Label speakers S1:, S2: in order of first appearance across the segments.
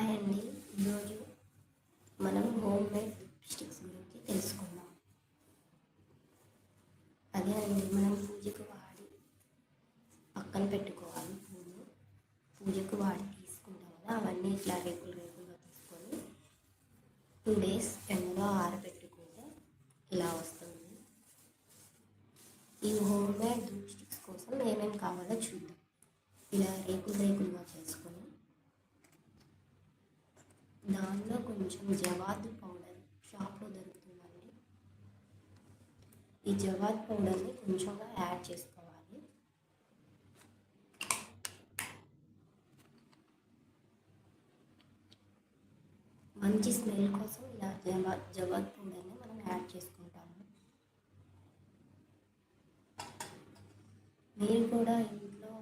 S1: Hi అండి ఈరోజు మనం హోమ్ మేడ్ లిప్స్టిక్స్ గురించి తెలుసుకుందాం. అదే అండి మనం పూజకు వాడి పక్కన పెట్టుకోవాలి. పూలు పూజకు వాడి తీసుకుంటాం కదా అవన్నీ ఇట్లా రేకులు రేకులుగా తీసుకొని టూ డేస్ పౌడర్ని కొంచెంగా యాడ్ చేసుకోవాలి. మంచి స్మెల్ కోసం ఇలా జవాద్ జవాద్ పౌడర్ని మనం యాడ్ చేసుకుంటాము. మీరు కూడా ఇంట్లో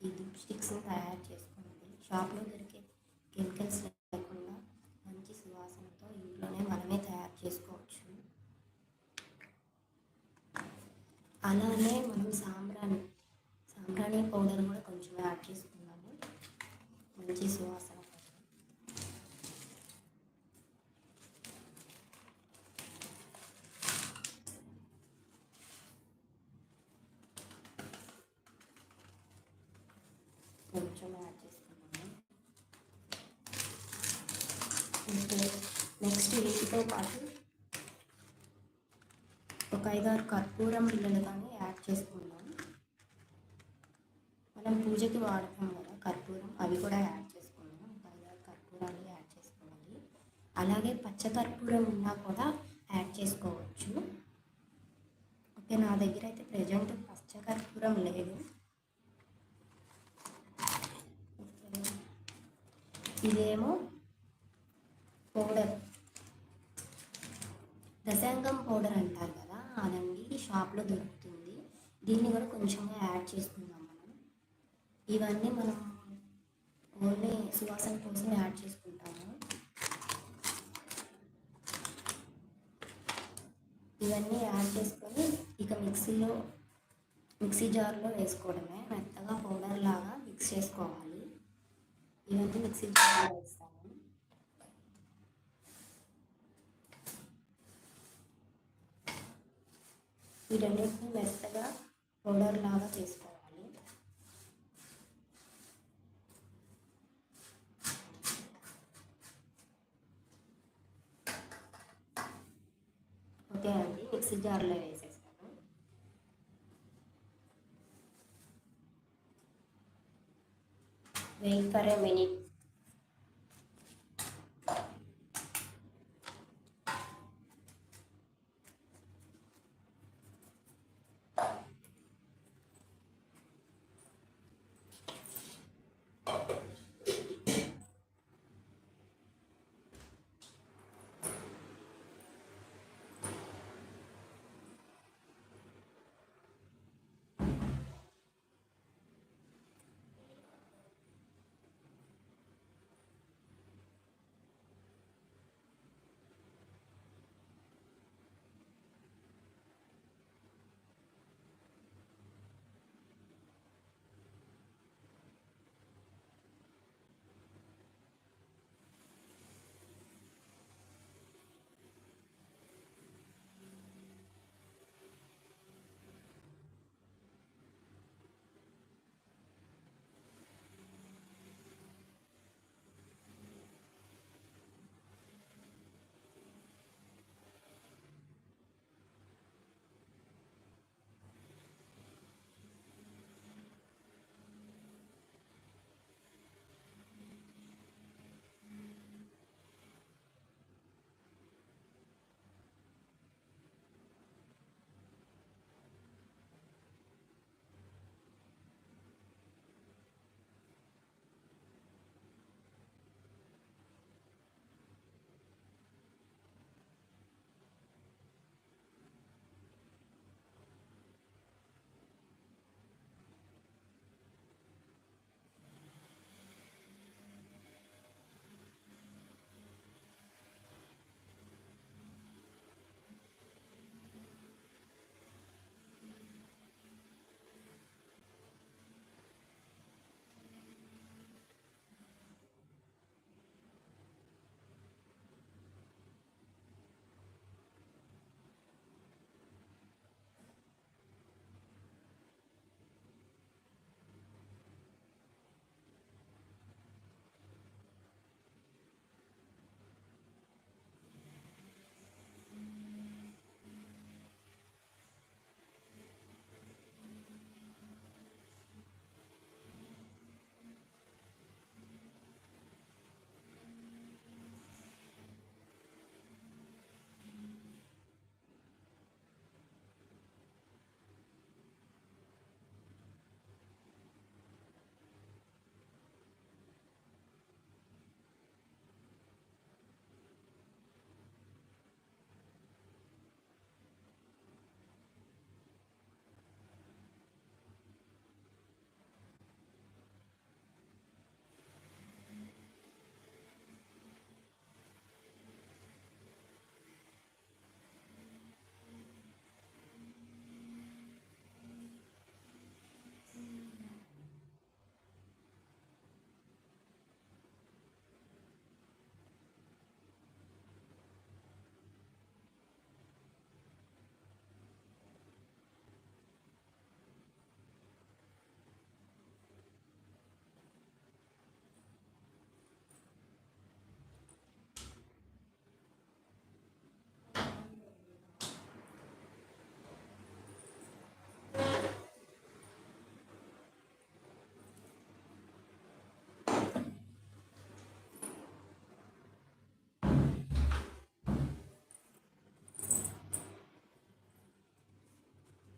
S1: ఈ ధూప్ స్టిక్స్ని తయారు చేసుకోండి. షాప్లో దొరికే కెమికల్స్ లేకుండా మంచి సువాసనతో ఇంట్లోనే మనమే తయారు చేసుకోవచ్చు అలానే మనం సాంబ్రాణి సాంబ్రాణి పౌడర్ కూడా కొంచెం యాడ్ చేసుకున్నాము మంచి సువాసన కోసం కొంచెం యాడ్ చేసుకున్నాము నెక్స్ట్ వీటితో పాటు ఒక ఐదారు కర్పూరం బిళ్ళలు కానీ యాడ్ చేసుకుందాం మనం పూజకి వాడతాం కదా కర్పూరం అవి కూడా యాడ్ చేసుకుందాం తర్వాత కర్పూరాలు యాడ్ చేసుకోవాలి. అలాగే పచ్చ కర్పూరం ఉన్నా కూడా యాడ్ చేసుకోవచ్చు. ఓకే నా దగ్గర అయితే ప్రజెంట్ పచ్చ కర్పూరం లేదు. ఇదేమో పౌడర్. దశాంగం పౌడర్ అంటారు కదా అదండి షాప్లో దొరుకుతుంది. దీన్ని కూడా కొంచెంగా యాడ్ చేసుకుందాం మనం. ఇవన్నీ మనం ఓన్లీ సువాసన కోసం యాడ్ చేసుకుంటాము ఇవన్నీ యాడ్ చేసుకొని ఇక మిక్సీలో మిక్సీ జార్లో వేసుకోవడమే. మెత్తగా పౌడర్ లాగా మిక్స్ చేసుకోవాలి. ఇవన్నీ మిక్సీ జార్లో వేస్తాము వీటన్నిటిని మెత్తగా పౌడర్ లాగా చేసుకోవాలి ఓకే అండి మిక్సీ జార్లో వేసేస్తాను వెయిట్ ఫర్ ఏ మినిట్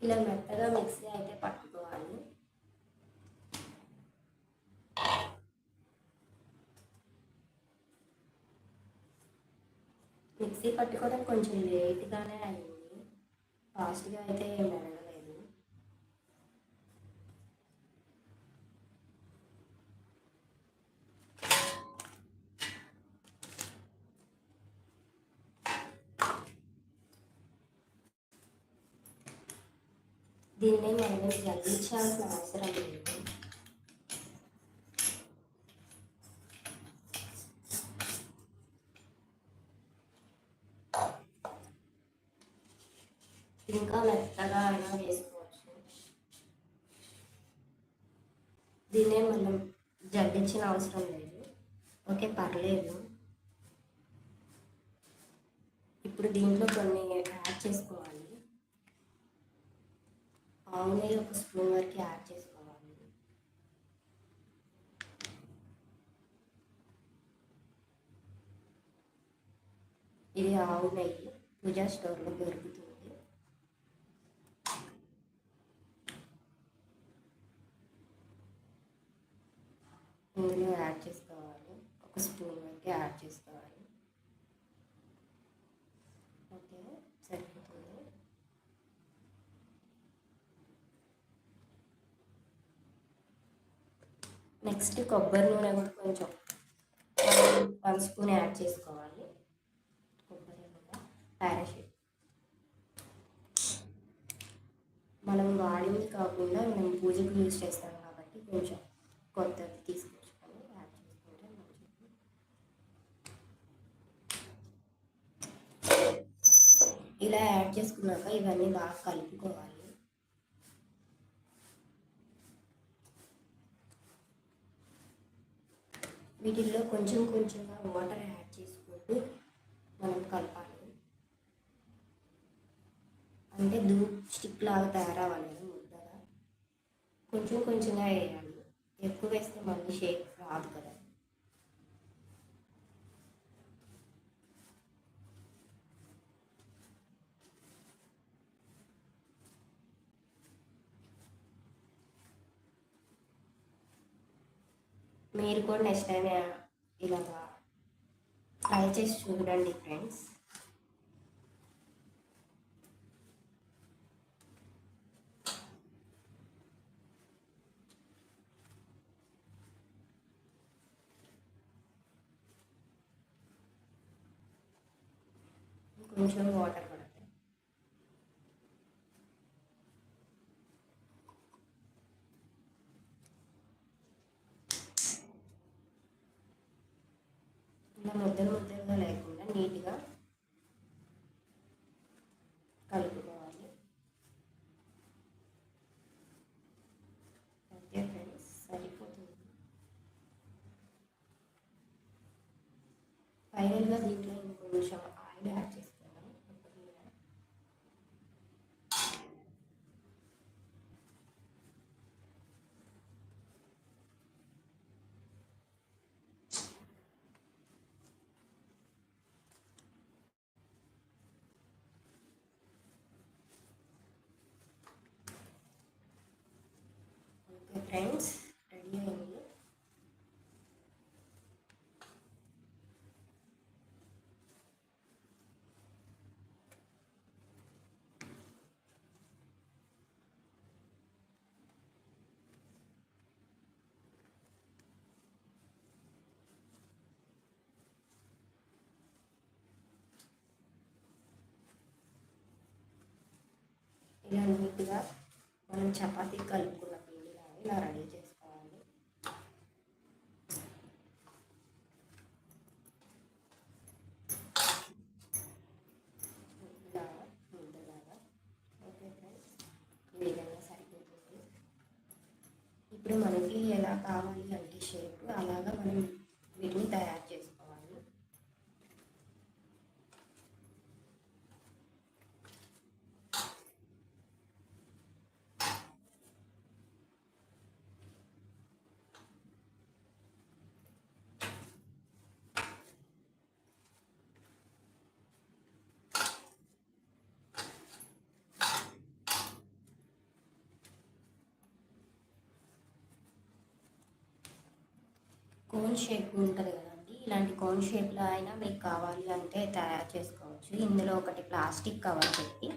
S1: ఇలా మెత్తగా మిక్సీ అయితే పట్టుకోవాలి. మిక్సీ పట్టుకోవడం కొంచెం లేట్గానే అయింది. ఫాస్ట్గా అయితే ఏం దీన్ని మనం గ్రహించాల్సిన అవసరం లేదు. ఇంకా మెత్తగా అయినా వేసుకోవచ్చు. దీన్నే మనం జల్లించిన అవసరం లేదు. ఓకే పర్లేదు. ఇప్పుడు దీంట్లో కొన్ని యాడ్ చేసుకోవాలి. ఆవు నెయ్యి ఒక స్పూన్ వరకు యాడ్ చేసుకోవాలి. ఇది ఆవు నెయ్యి పూజా స్టోర్లో దొరుకుతుంది. ఇందులో యాడ్ చేసుకోవాలి ఒక స్పూన్ వరకు యాడ్ చేసుకోవాలి ఓకే సరిపోతుంది నెక్స్ట్ కొబ్బరి నూనె కూడా కొంచెం వన్ స్పూన్ యాడ్ చేసుకోవాలి. కొబ్బరి నూనె పారాషూట్. మనం వాడింది కాకుండా మనం పూజకు యూజ్ చేస్తాం కాబట్టి కొంచెం కొత్తది తీసుకొచ్చుకొని యాడ్ చేసుకుంటే మంచిది. ఇలా యాడ్ చేసుకున్నాక ఇవన్నీ బాగా కలుపుకోవాలి. వీటిల్లో కొంచెం కొంచెంగా వాటర్ యాడ్ చేసుకుంటూ మనం కలపాలి. అంటే దూ స్టిక్ లాగా తయారవ్వాలి ముద్దగా. కొంచెం కొంచెంగా వేయాలి. ఎక్కువ వేస్తే మళ్ళీ షేక్ రాదు కదా. మీరు కూడా నెక్స్ట్ టైం ఇలాగా ట్రై చేసి చూడండి ఫ్రెండ్స్ కొంచెం వాటర్ పడతాయి ఇలా ముద్దలు ముద్దలుగా లేకుండా నీట్గా కలుపుకోవాలి ఓకే ఫ్రెండ్స్ సరిపోతుంది ఫైనల్గా దీంట్లో ఇంకొంచెం ఆయిల్ యాడ్ చేసుకున్నాం ఓకే ఫ్రెండ్స్ రెడీ అయింది ఇలా నీట్గా మనం చపాతీ కలుపుకున్న పిండి లాగా ఇలా రెడీ చేసుకోవాలి. ఇలా ముద్దలాగా ఓకే ఫ్రెండ్స్ ఈ విధంగా సరిపోతుంది. ఇప్పుడు మనకి ఎలా కావాలి అంటే షేప్ అలాగా మనం కోన్ షేప్ ఉంటుంది కదండి. ఇలాంటి కోన్ షేప్లో అయినా మీకు కావాలి అంటే తయారు చేసుకోవచ్చు. ఇందులో ఒకటి ప్లాస్టిక్ కవర్ పెట్టి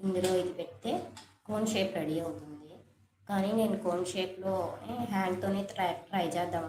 S1: ఇందులో ఇది పెడితే కోన్ షేప్ రెడీ అవుతుంది. కానీ నేను కోన్ షేప్లో హ్యాండ్తోనే ట్రై ట్రై చేద్దాం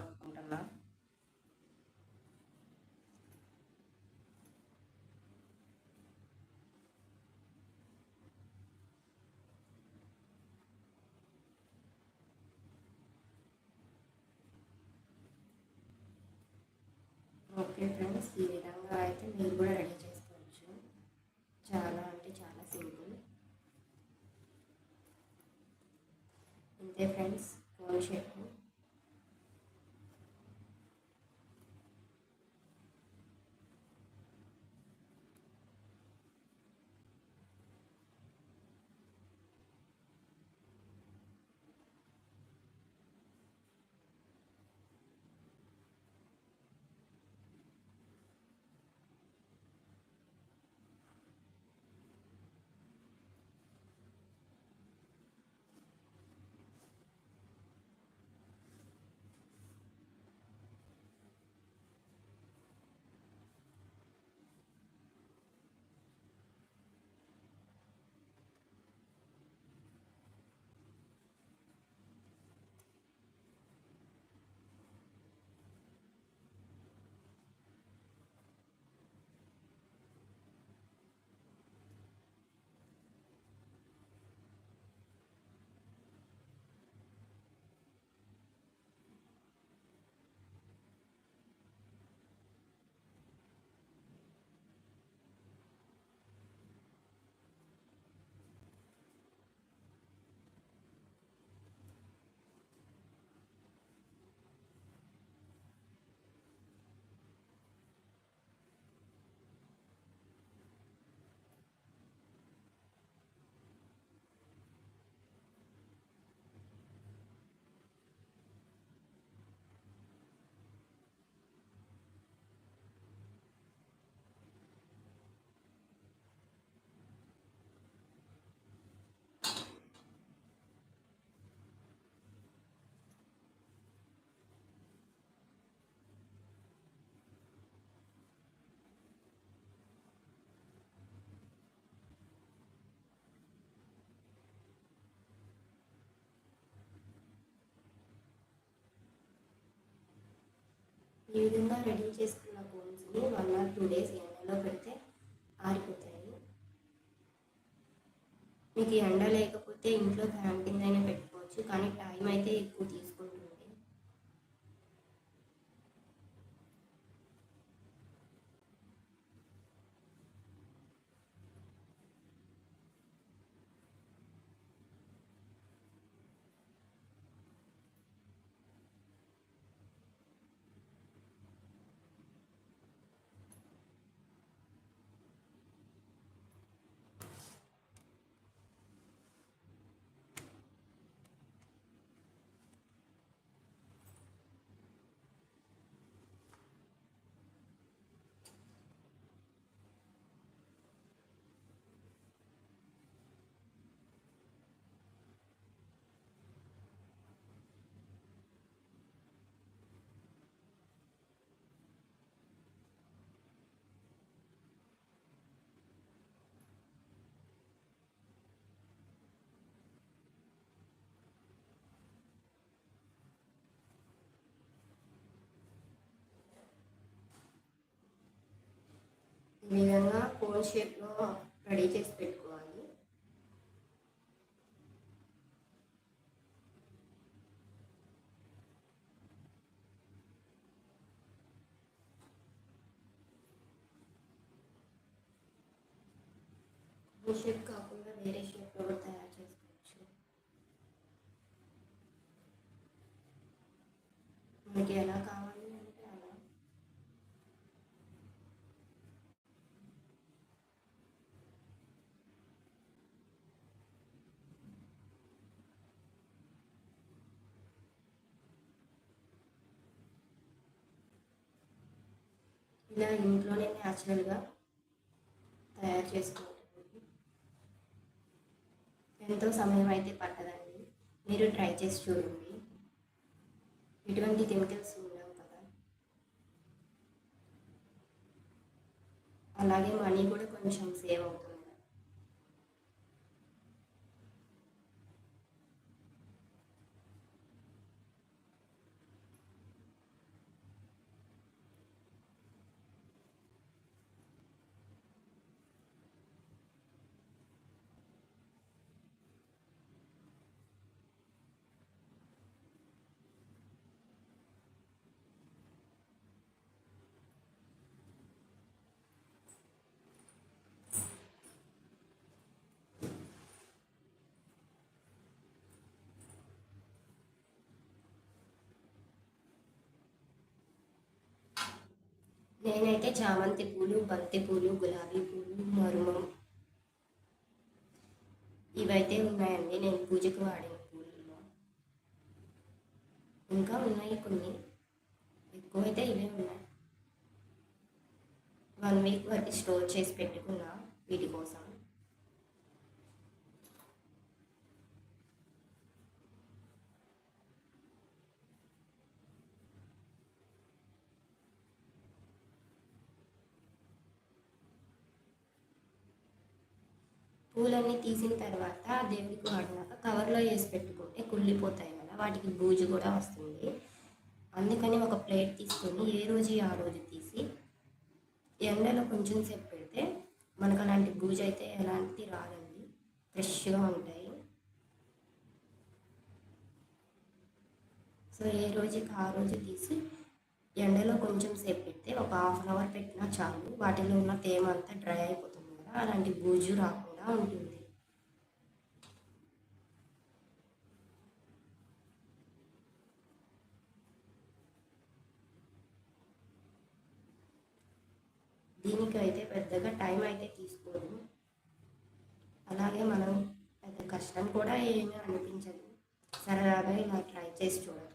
S1: ఈ విధంగా రెడీ చేసుకున్న కోన్స్ని వన్ ఆర్ టూ డేస్ ఎండలో పెడితే ఆరిపోతాయి. మీకు ఎండ లేకపోతే ఇంట్లో ఫ్యాన్ కింద అయినా పెట్టుకోవచ్చు కానీ టైం అయితే ఎక్కువ తీసుకుంటుంది. విధంగా కోన్ షేప్లో రెడీ చేసి పెట్టుకోవాలి. కోన్ షేప్ కాకుండా వేరే షేప్లో కూడా తయారు చేసుకోవచ్చు. మనకి ఎలా కావాలి ఇలా ఇంట్లోనే న్యాచురల్గా తయారు చేసుకోవడానికి ఎంతో సమయం అయితే పట్టదండి. మీరు ట్రై చేసి చూడండి. ఎటువంటి కెమికల్స్ ఉండవు కదా. అలాగే మనీ కూడా కొంచెం సేవ్ అవుతుంది. నేనైతే చామంతి పూలు బంతి పూలు గులాబీ పూలు మరుమం ఇవైతే ఉన్నాయండి. నేను పూజకు వాడిన పూలలో ఇంకా ఉన్నాయి కొన్ని. ఎక్కువైతే ఇవే ఉన్నాయి. వన్ వీక్ వరకు స్టోర్ చేసి పెట్టుకున్నా వీటి కోసం. పూలన్నీ తీసిన తర్వాత దేవుడికి వాడినాక కవర్లో వేసి పెట్టుకుంటే కుళ్ళిపోతాయి కదా వాటికి బూజు కూడా వస్తుంది. అందుకని ఒక ప్లేట్ తీసుకొని ఏ రోజు ఆ రోజు తీసి ఎండలో కొంచెం సేపు పెడితే మనకు అలాంటి బూజు అయితే ఎలాంటి రాదండి ఫ్రెష్గా ఉంటాయి. సో ఏ రోజుకి ఆ రోజు తీసి ఎండలో కొంచెం సేపు పెడితే ఒక హాఫ్ అన్ అవర్ పెట్టినా చాలు వాటిలో ఉన్న తేమ అంతా డ్రై అయిపోతుంది కదా అలాంటి బూజు రాకుండా ఉంటుంది. దీనికి అయితే పెద్దగా టైం అయితే తీసుకోదు. అలాగే మనం పెద్ద కష్టం కూడా ఏమీ అనిపించదు. సరదాగా ఇలా ట్రై చేసి చూడాలి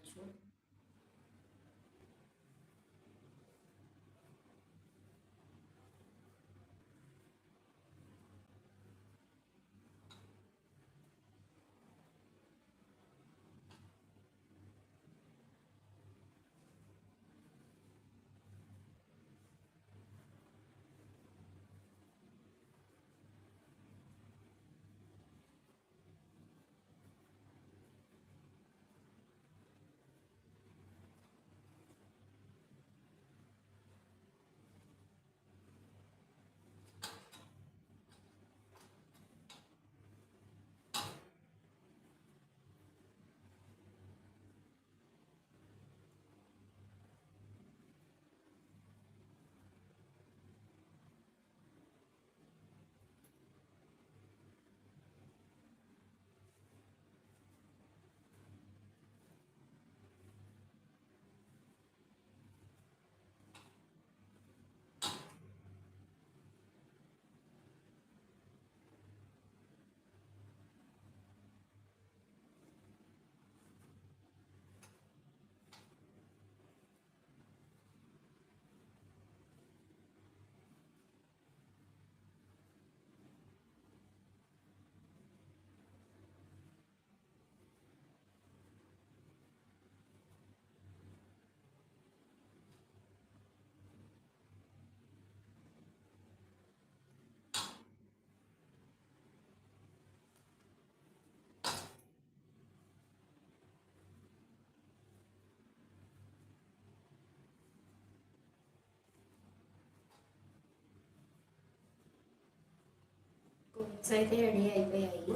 S1: బుక్స్ అయితే రెడీ అయిపోయాయి.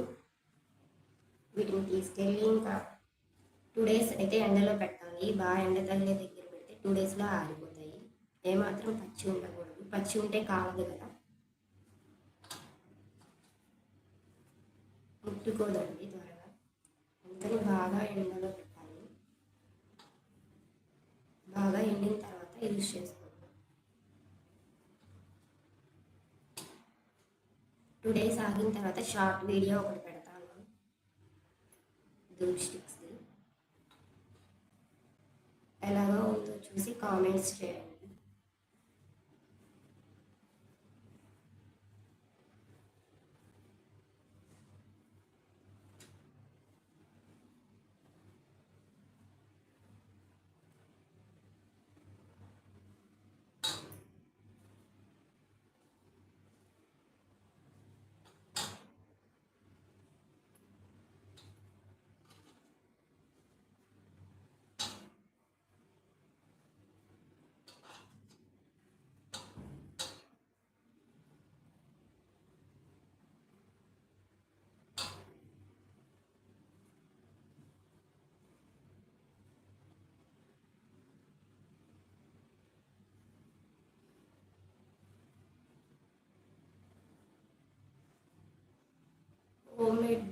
S1: వీటిని తీసుకెళ్ళి ఇంకా టూ డేస్ అయితే ఎండలో పెట్టాలి. బాగా ఎండ తగిలే దగ్గర పెడితే టూ డేస్లో ఆరిపోతాయి. ఏమాత్రం పచ్చి ఉండకూడదు. పచ్చి ఉంటే కావదు కదా. ముట్టుకోదండి త్వరగా. అందుకని బాగా ఎండలో పెట్టాలి. బాగా ఎండిన తర్వాత యూజ్ చేసుకోవాలి. టూ డేస్ ఆగిన తర్వాత షార్ట్ వీడియో ఒకటి పెడతాను. ధూమ్ స్టిక్స్ది ఎలాగో ఉందో చూసి కామెంట్స్ చేయండి.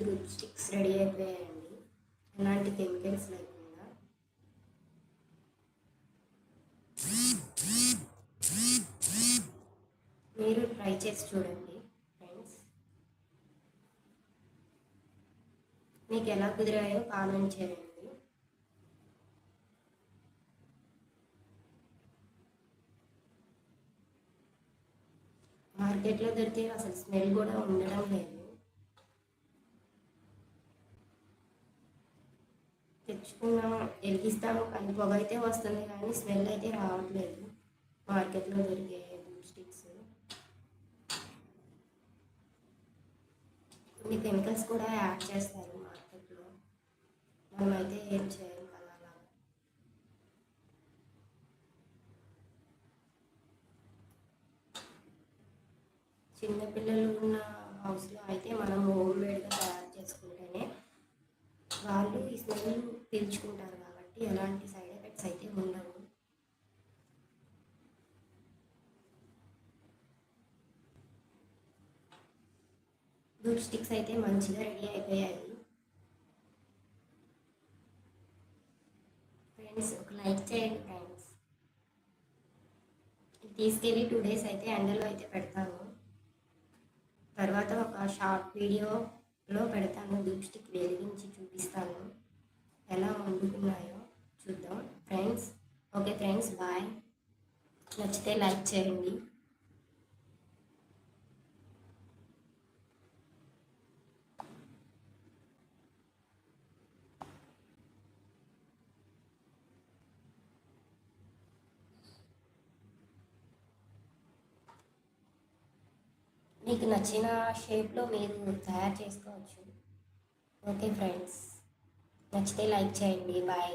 S1: డ్రూప్ స్టిక్స్ రెడీ అయిపోయాయండి. ఎలాంటి కెమికల్స్ లేకుండా. మీరు ట్రై చేసి చూడండి ఫ్రెండ్స్. మీకు ఎలా కుదిరాయో కామెంట్ చేయండి. మార్కెట్లో దొరికే అసలు స్మెల్ కూడా ఉండడం లేదు. తెచ్చుకున్నాము వెలిగిస్తాము కానీ పొగ అయితే వస్తుంది కానీ స్మెల్ అయితే రావట్లేదు. మార్కెట్లో దొరికే స్టిక్స్ కొన్ని కెమికల్స్ కూడా యాడ్ చేస్తారు మార్కెట్లో. మనమైతే ఏం చేయాలి కదా అలా. చిన్నపిల్లలు ఉన్న హౌస్లో అయితే మనం హోమ్ మేడ్గా తయారు వాళ్ళు ఈ స్మెల్ పీల్చుకుంటారు కాబట్టి ఎలాంటి సైడ్ ఎఫెక్ట్స్ అయితే ఉండవు. ధూప్ స్టిక్స్ అయితే మంచిగా రెడీ అయిపోయాయి. ఫ్రెండ్స్ ఒక లైక్ చేయండి ఫ్రెండ్స్. తీసుకెళ్ళి టూ డేస్ అయితే ఎండలో అయితే పెడతాను. తర్వాత ఒక షార్ట్ వీడియో లో పెడతాను ధూప్ స్టిక్ వెలిగించి చూపిస్తాను. ఎలా వండుకున్నాయో చూద్దాం. ఫ్రెండ్స్ ఓకే ఫ్రెండ్స్ బాయ్ నచ్చితే లైక్ చేయండి. మీకు నచ్చిన షేప్లో మీరు తయారు చేసుకోవచ్చు. Okay friends. నచ్చితే లైక్ చేయండి. బాయ్.